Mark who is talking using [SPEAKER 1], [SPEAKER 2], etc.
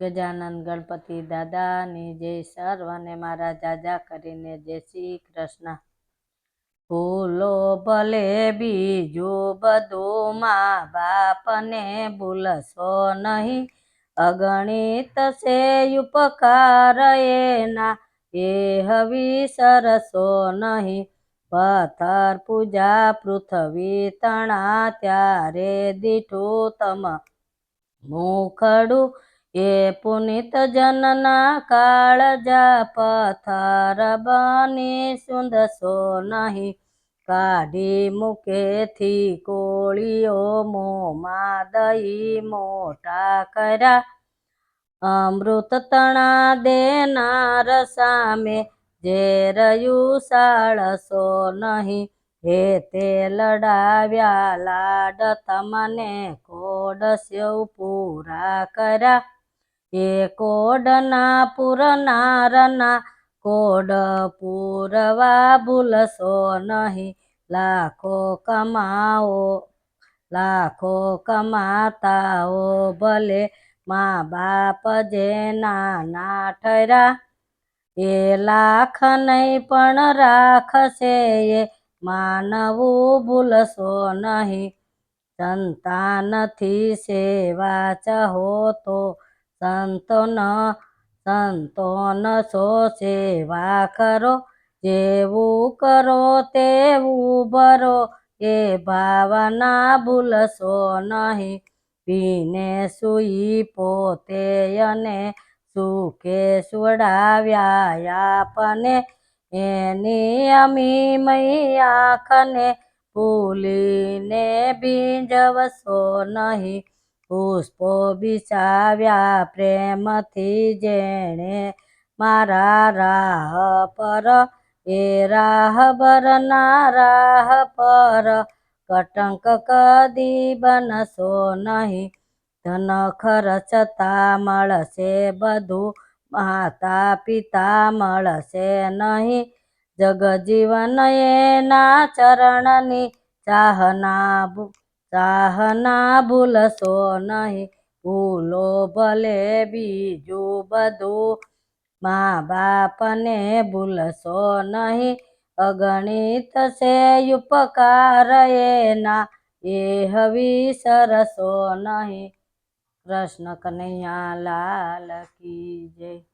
[SPEAKER 1] ગજાનંદ ગણપતિ દાદાની જય સર્વને મારા જાજા કરીને જય શ્રી કૃષ્ણ. ભૂલો ભલે બીજું બધું મા બાપને ભૂલશો નહીં. અગણિત છે ઉપકાર એના, એ હવી સરસો નહીં. પથર પૂજા, પૃથ્વી, તણા, ત્યારે દીઠું તમ. મુખડું એ પુનિત જનના કાળજા પથાર બની સુંદસો નહીં. કાઢી મૂકેથી કોળીઓ મોમાં દહીં મોટા કર્યા. અમૃત તણા દેનાર સામે ઝેરયું સાળસો નહીં. હે તે લડાવ્યા લાડ, તમને કોડ સ્યવ પૂરા કર્યા. એ કોડના પૂરનારના કોડ પૂરવા ભૂલશો નહીં. લાખો કમાઓ લાખો કમાતાઓ, ભલે મા બાપ જે નાના ઠર્યા. એ લાખ નહીં પણ રાખશે એ માનવું ભૂલશો નહીં. સંતાનથી સેવા ચહો તો સંતોન સંતોન સો સેવા કરો, જેવું કરો તેવું ભરો, એ ભાવના ભૂલશો નહીં. પીને સુઈ પોતે અને સુખે સુડાવ્યા આપને. એની અમી મૈ આંખને ભૂલીને ભીંજવશો નહીં. પુષ્પો બિછાવ્યા પ્રેમથી જેણે મારા રાહ પર એ રાહબરના રાહ પર કટંક કદી બનશો નહીં. ધન ખર્ચતા મળશે, બધું માતા પિતા મળશે નહીં. જગજીવન એના ચરણની ચાહના ચાહના ભૂલશો નહીં, ભૂલો ભલે બીજું બધું. મા બાપને ભૂલશો નહીં, અગણિત છે ઉપકાર એના, એ હવી સરસો નહીં. કૃષ્ણ કનૈયા લાલ કી જય.